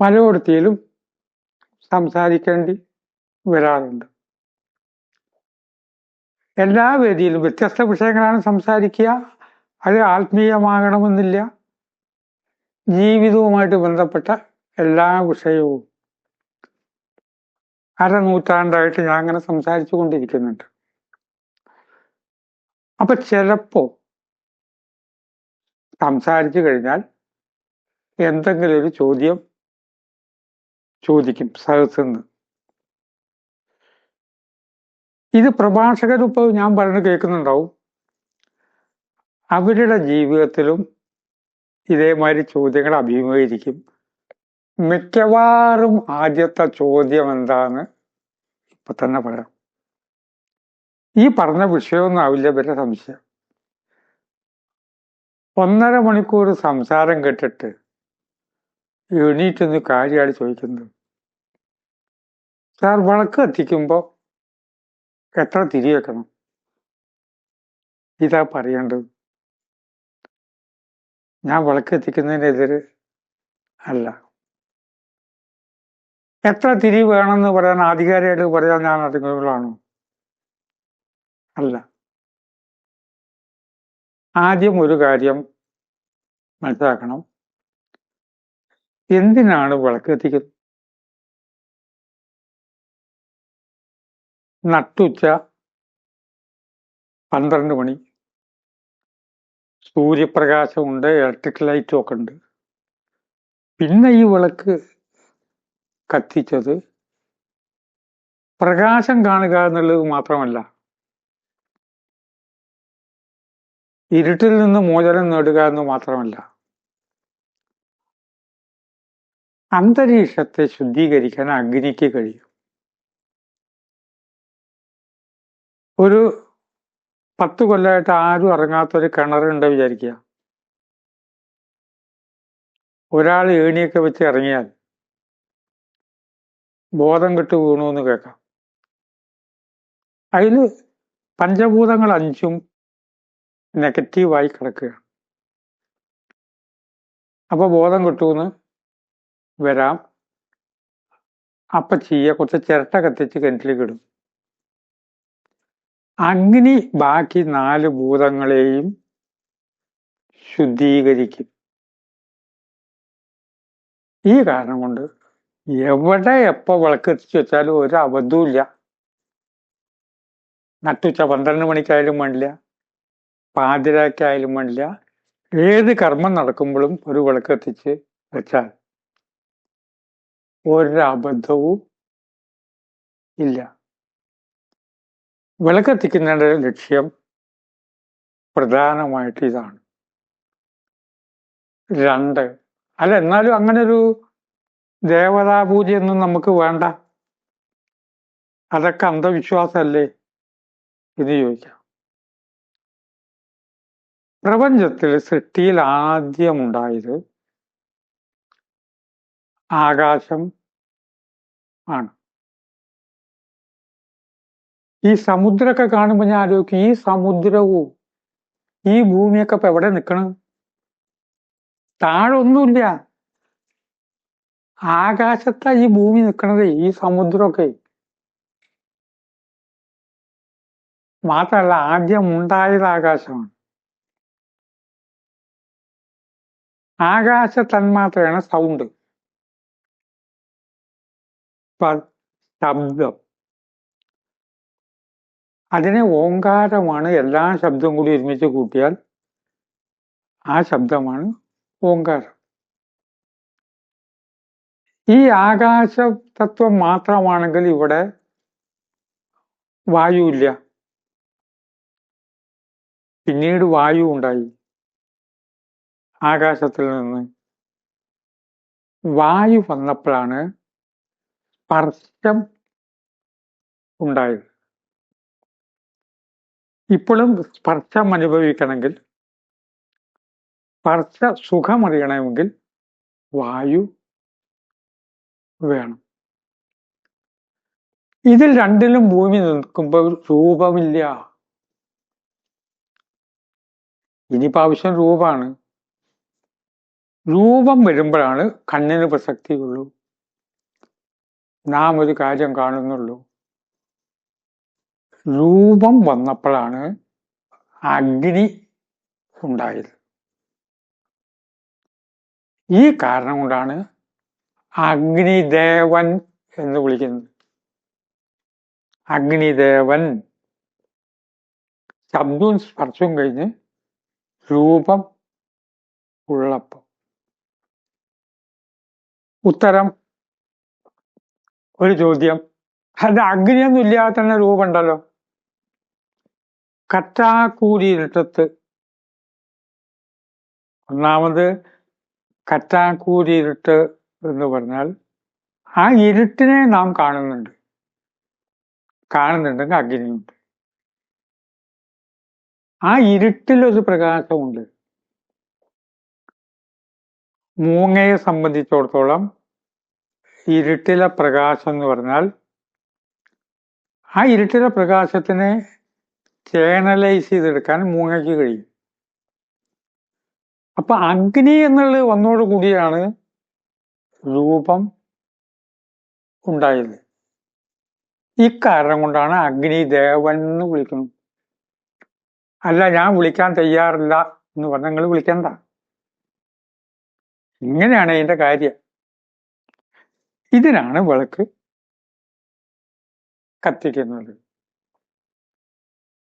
പലയിടത്തിലും സംസാരിക്കേണ്ടി വരാറുണ്ട്. എല്ലാ വേദിയിലും വ്യത്യസ്ത വിഷയങ്ങളാണ് സംസാരിക്കുക. അത് ആത്മീയമാകണമെന്നില്ല. ജീവിതവുമായിട്ട് ബന്ധപ്പെട്ട എല്ലാ വിഷയവും അരനൂറ്റാണ്ടായിട്ട് ഞാൻ അങ്ങനെ സംസാരിച്ചു കൊണ്ടിരിക്കുന്നുണ്ട് അപ്പൊ ചിലപ്പോ സംസാരിച്ചു കഴിഞ്ഞാൽ എന്തെങ്കിലും ഒരു ചോദ്യം ചോദിക്കും സദസ്സെന്ന് ഇത് പ്രഭാഷകരിപ്പോ ഞാൻ പറഞ്ഞു കേൾക്കുന്നുണ്ടാവും. അവരുടെ ജീവിതത്തിലും ഇതേമാതിരി ചോദ്യങ്ങൾ അഭിമുഖീകരിക്കും. മിക്കവാറും ആദ്യത്തെ ചോദ്യം എന്താണ്? ഇപ്പൊ തന്നെ പറയാം. ഈ പറഞ്ഞ വിഷയമൊന്നും ആവില്ല ഇവരുടെ സംശയം. ഒന്നര മണിക്കൂർ സംസാരം കേട്ടിട്ട് എണീറ്റൊന്ന് കാര്യമാണ് ചോദിക്കുന്നത് സാർ വിളക്ക് എത്തിക്കുമ്പോൾ എത്ര തിരി വെക്കണം? ഇതാ പറയേണ്ടത്. ഞാൻ വിളക്ക് എത്തിക്കുന്നതിനെതിരെ അല്ല. എത്ര തിരി വേണമെന്ന് പറയാൻ ആധികാരികമായിട്ട് പറയാൻ ഞാൻ അറിയുന്നതാണോ അല്ല. ആദ്യം ഒരു കാര്യം മനസ്സിലാക്കണം. എന്തിനാണ് വിളക്ക് കത്തിക്കുന്നത് നട്ടുച്ച പന്ത്രണ്ട് മണി. സൂര്യപ്രകാശമുണ്ട് ഇലക്ട്രിക് ലൈറ്റും ഒക്കെ ഉണ്ട്. പിന്നെ ഈ വിളക്ക് കത്തിച്ചത് പ്രകാശം കാണുക എന്നുള്ളത് മാത്രമല്ല ഇരുട്ടിൽ നിന്ന് മോചനം നേടുക എന്ന് മാത്രമല്ല അന്തരീക്ഷത്തെ ശുദ്ധീകരിക്കാൻ അഗ്നിക്ക് കഴിയും. ഒരു പത്ത് കൊല്ലമായിട്ട് ആരും ഇറങ്ങാത്തൊരു കിണറുണ്ട് വിചാരിക്കുക. ഒരാൾ ഏണിയൊക്കെ വെച്ച് ഇറങ്ങിയാൽ ബോധം കെട്ട് വീണു എന്ന് കേൾക്കാം. അതിൽ പഞ്ചഭൂതങ്ങൾ അഞ്ചും നെഗറ്റീവായി കിടക്കുകയാണ്. അപ്പൊ ബോധം കിട്ടുമെന്ന് വരാം. അപ്പൊ ചെയ്യ കുറച്ച് ചിരട്ട കത്തിച്ച് കിണറ്റിലേക്ക് ഇടും അഗ്നി ബാക്കി നാല് ഭൂതങ്ങളെയും ശുദ്ധീകരിക്കും. ഈ കാരണം കൊണ്ട് എവിടെ എപ്പോ വിളക്ക് എത്തിച്ചു വെച്ചാലും ഒരു അബദ്ധവുമില്ല നട്ടുച്ച പന്ത്രണ്ട് മണിക്കായാലും വേണ്ടില്ല. പാതിരാക്കായാലും വേണ്ടില്ല. ഏത് കർമ്മം നടക്കുമ്പോഴും ഒരു വിളക്ക് എത്തിച്ച് വെച്ചാൽ ഒരബദ്ധവും ഇല്ല. വിളക്കെത്തിക്കുന്നതിന്റെ ലക്ഷ്യം പ്രധാനമായിട്ട് ഇതാണ്. രണ്ട് അല്ല എന്നാലും അങ്ങനെ ഒരു ദേവതാപൂജയൊന്നും നമുക്ക് വേണ്ട. അതൊക്കെ അന്ധവിശ്വാസമല്ലേ എന്ന് ചോദിക്കാം. പ്രപഞ്ചത്തിൽ സൃഷ്ടിയിൽ ആദ്യമുണ്ടായത് ആകാശം ആണ്. ഈ സമുദ്രമൊക്കെ കാണുമ്പോൾ ഞാൻ ആലോചിക്കും ഈ സമുദ്രവും ഈ ഭൂമിയൊക്കെ ഇപ്പൊ എവിടെ നിൽക്കണം താഴൊന്നുമില്ല. ആകാശത്താ ഈ ഭൂമി നിൽക്കണത് ഈ സമുദ്രമൊക്കെ. മാത്രമല്ല ആദ്യം ഉണ്ടായത് ആകാശമാണ്. ആകാശ തന്മാത്രയാണ് സൗണ്ട്. ശബ്ദം. അതിനെ ഓങ്കാരമാണ് എല്ലാ ശബ്ദവും കൂടി ഒരുമിച്ച് കൂട്ടിയാൽ ആ ശബ്ദമാണ് ഓങ്കാരം. ഈ ആകാശ തത്വം മാത്രമാണെങ്കിൽ ഇവിടെ വായുവില്ല പിന്നീട് വായു ഉണ്ടായി ആകാശത്തിൽ നിന്ന്. വായു വന്നപ്പോഴാണ് സ്പർശം ഉണ്ടായത്. ഇപ്പോഴും സ്പർശം അനുഭവിക്കണമെങ്കിൽ സ്പർശ സുഖമറിയണമെങ്കിൽ വായു വേണം. ഇതിൽ രണ്ടിലും ഭൂമി നിൽക്കുമ്പോൾ രൂപമില്ല. ഇനിയിപ്പോ ആവശ്യം രൂപമാണ്. രൂപം വരുമ്പോഴാണ് കണ്ണിന് പ്രസക്തിയുള്ളൂ. നാം ഒരു കാര്യം കാണുന്നുള്ളൂ. രൂപം വന്നപ്പോഴാണ് അഗ്നി ഉണ്ടായത്. ഈ കാരണം കൊണ്ടാണ് അഗ്നിദേവൻ എന്ന് വിളിക്കുന്നത്. അഗ്നിദേവൻ ശബ്ദവും സ്പർശവും കഴിഞ്ഞ് രൂപം ഉള്ളപ്പം ഉത്തരം ഒരു ചോദ്യം. അത് അഗ്നിയൊന്നും ഇല്ലാതെ തന്നെ രൂപമുണ്ടല്ലോ. കറ്റാക്കൂരി ഇരുട്ടത്ത് ഒന്നാമത് കറ്റാക്കൂരി ഇരുട്ട് എന്ന് പറഞ്ഞാൽ ആ ഇരുട്ടിനെ നാം കാണുന്നുണ്ട്. കാണുന്നുണ്ടെങ്കിൽ അഗ്നിയുണ്ട് ആ ഇരുട്ടിലൊരു പ്രകാശമുണ്ട്. മൂങ്ങയെ സംബന്ധിച്ചിടത്തോളം ഇരുട്ടിലെ പ്രകാശം എന്ന് പറഞ്ഞാൽ ആ ഇരുട്ടിലെ പ്രകാശത്തിനെ ചേണലൈസ് ചെയ്തെടുക്കാൻ മൂങ്ങയ്ക്ക് കഴിയും. അപ്പൊ അഗ്നി എന്നുള്ളത് വന്നോടുകൂടിയാണ് രൂപം ഉണ്ടായത്. ഇക്കാരണം കൊണ്ടാണ് അഗ്നി ദേവൻ എന്ന് വിളിക്കുന്നത്. അല്ല ഞാൻ വിളിക്കാൻ തയ്യാറില്ല എന്ന് പറഞ്ഞാൽ നിങ്ങൾ വിളിക്കണ്ട. ഇങ്ങനെയാണ് അതിന്റെ കാര്യം. ഇതിനാണ് വിളക്ക് കത്തിക്കുന്നത്.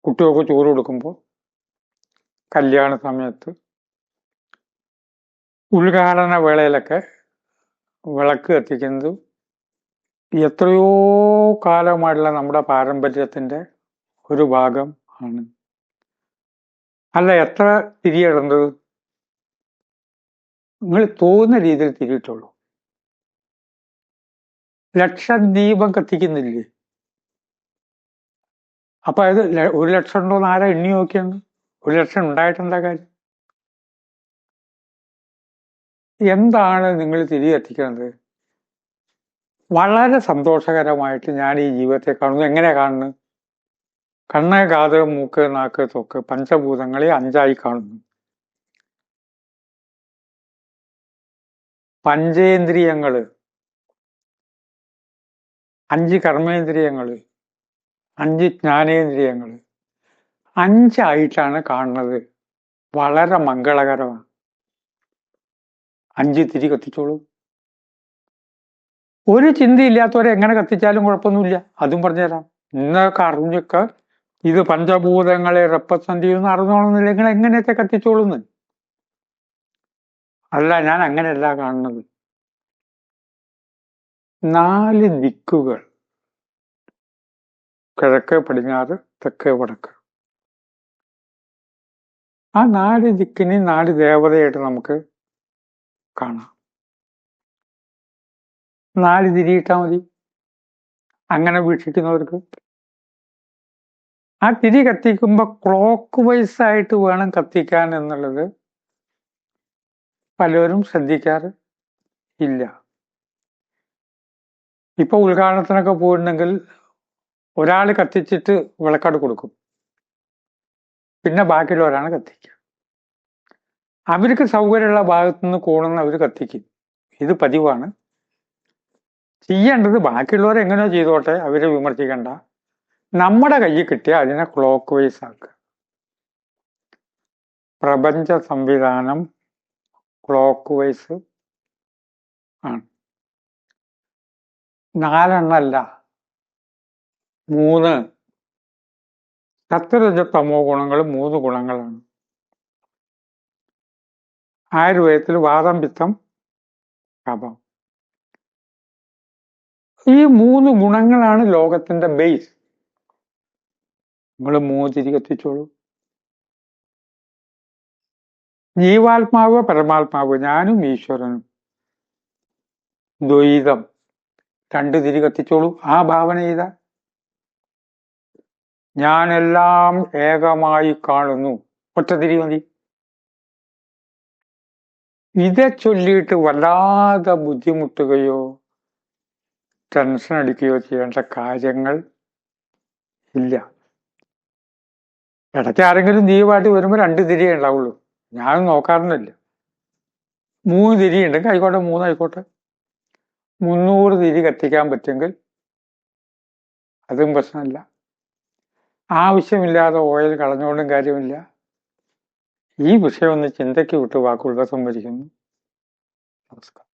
കുട്ടികൾക്ക് ചോറ് കൊടുക്കുമ്പോൾ കല്യാണ സമയത്ത് ഉദ്ഘാടന വേളയിലൊക്കെ വിളക്ക് കത്തിക്കുന്നത് എത്രയോ കാലമായിട്ടുള്ള നമ്മുടെ പാരമ്പര്യത്തിന്റെ ഒരു ഭാഗം ആണ്. അല്ല എത്ര തിരിയിടുന്നത്? നിങ്ങൾ തോന്നുന്ന രീതിയിൽ തിരിയിട്ടുള്ളൂ. ലക്ഷദീപം കത്തിക്കുന്നില്ലേ? അപ്പൊ അത് ഒരു ലക്ഷം ഉണ്ടോ എന്ന് ആരാ എണ്ണി നോക്കിയാണ് ഒരു ലക്ഷം ഉണ്ടായിട്ടെന്താ കാര്യം? എന്താണ് നിങ്ങൾ തിരികെ എത്തിക്കുന്നത്? വളരെ സന്തോഷകരമായിട്ട് ഞാൻ ഈ ജീവിതത്തെ കാണുന്നു. എങ്ങനെ കാണുന്നു? കണ്ണ് കാത് മൂക്ക് നാക്ക് തൊക്ക് പഞ്ചഭൂതങ്ങളെ അഞ്ചായി കാണുന്നു. പഞ്ചേന്ദ്രിയങ്ങൾ അഞ്ച് കർമ്മേന്ദ്രിയങ്ങൾ അഞ്ച് ജ്ഞാനേന്ദ്രിയങ്ങൾ അഞ്ചായിട്ടാണ് കാണുന്നത്. വളരെ മംഗളകരമാണ്. അഞ്ച് തിരി കത്തിച്ചോളൂ. ഒരു ചിന്തയില്ലാത്തവരെ എങ്ങനെ കത്തിച്ചാലും കുഴപ്പമൊന്നുമില്ല. അതും പറഞ്ഞുതരാം. ഇന്നൊക്കെ അറിഞ്ഞൊക്കെ ഇത് പഞ്ചഭൂതങ്ങളെ റെപ്രസെന്റ് ചെയ്യുന്ന അറിഞ്ഞോളുന്നില്ല നിങ്ങൾ എങ്ങനെയൊക്കെ കത്തിച്ചോളുന്നു? അല്ല ഞാൻ അങ്ങനെയല്ല കാണുന്നത്. നാല് ദിക്കുകൾ. കിഴക്ക് പടിഞ്ഞാറ് തെക്ക് വടക്ക്. ആ നാല് ദിക്കിനെ നാല് ദേവതയായിട്ട് നമുക്ക് കാണാം. നാല് തിരിയിട്ടാ മതി. അങ്ങനെ വീക്ഷിക്കുന്നവർക്ക്. ആ തിരി കത്തിക്കുമ്പോ ക്ലോക്ക് വൈസ് ആയിട്ട് വേണം കത്തിക്കാൻ എന്നുള്ളത് പലരും ശ്രദ്ധിക്കാറ് ഇല്ല. ഇപ്പൊ ഉദ്ഘാടനത്തിനൊക്കെ പോയിട്ടുണ്ടെങ്കിൽ ഒരാൾ കത്തിച്ചിട്ട് വിളക്കാട് കൊടുക്കും. പിന്നെ ബാക്കിയുള്ളവരാണ് കത്തിക്കുക. അവർക്ക് സൗകര്യമുള്ള ഭാഗത്തു നിന്ന് കൂടുന്ന അവർ കത്തിക്കും. ഇത് പതിവാണ്. ചെയ്യേണ്ടത് ബാക്കിയുള്ളവർ എങ്ങനെയോ ചെയ്തോട്ടെ അവരെ വിമർശിക്കണ്ട. നമ്മുടെ കയ്യിൽ കിട്ടിയ അതിനെ ക്ലോക്ക് വൈസ് ആക്കുക. പ്രപഞ്ച സംവിധാനം ക്ലോക്ക് വൈസ് ആണ്. നാലെണ്ണല്ല. മൂന്ന്. സത്യരജ തമോ ഗുണങ്ങൾ മൂന്ന് ഗുണങ്ങളാണ്. ആയുർവേദത്തിൽ വാദം പിത്തം കപം. ഈ മൂന്ന് ഗുണങ്ങളാണ് ലോകത്തിന്റെ ബേസ് നിങ്ങൾ മൂതിരി കത്തിച്ചോളൂ. ജീവാത്മാവ് പരമാത്മാവ് ഞാനും ഈശ്വരനും ദ്വൈതം. രണ്ട് തിരി കത്തിച്ചോളൂ. ആ ഭാവന ചെയ്ത ഞാനെല്ലാം ഏകമായി കാണുന്നു. ഒറ്റ തിരി മതി. ഇതെ ചൊല്ലിയിട്ട് വല്ലാതെ ബുദ്ധിമുട്ടുകയോ ടെൻഷൻ അടിക്കുകയോ ചെയ്യേണ്ട കാര്യങ്ങൾ ഇല്ല. ഇടയ്ക്ക് ആരെങ്കിലും ദീപമായിട്ട് വരുമ്പോൾ രണ്ട് തിരിയേ ഉണ്ടാവുള്ളൂ. ഞാനും നോക്കാറൊന്നുമില്ല. മൂന്ന് തിരിയുണ്ടെങ്കിൽ ആയിക്കോട്ടെ മൂന്നായിക്കോട്ടെ. മുന്നൂറ് തിരി കത്തിക്കാൻ പറ്റുമെങ്കിൽ അതും പ്രശ്നമല്ല. ആവശ്യമില്ലാതെ ഓയിൽ കളഞ്ഞുകൊണ്ടും കാര്യമില്ല. ഈ വിഷയം ഒന്ന് ചിന്തയ്ക്ക് വിട്ട് വാക്കുകൾ സംഭരിക്കുന്നു നമസ്കാരം.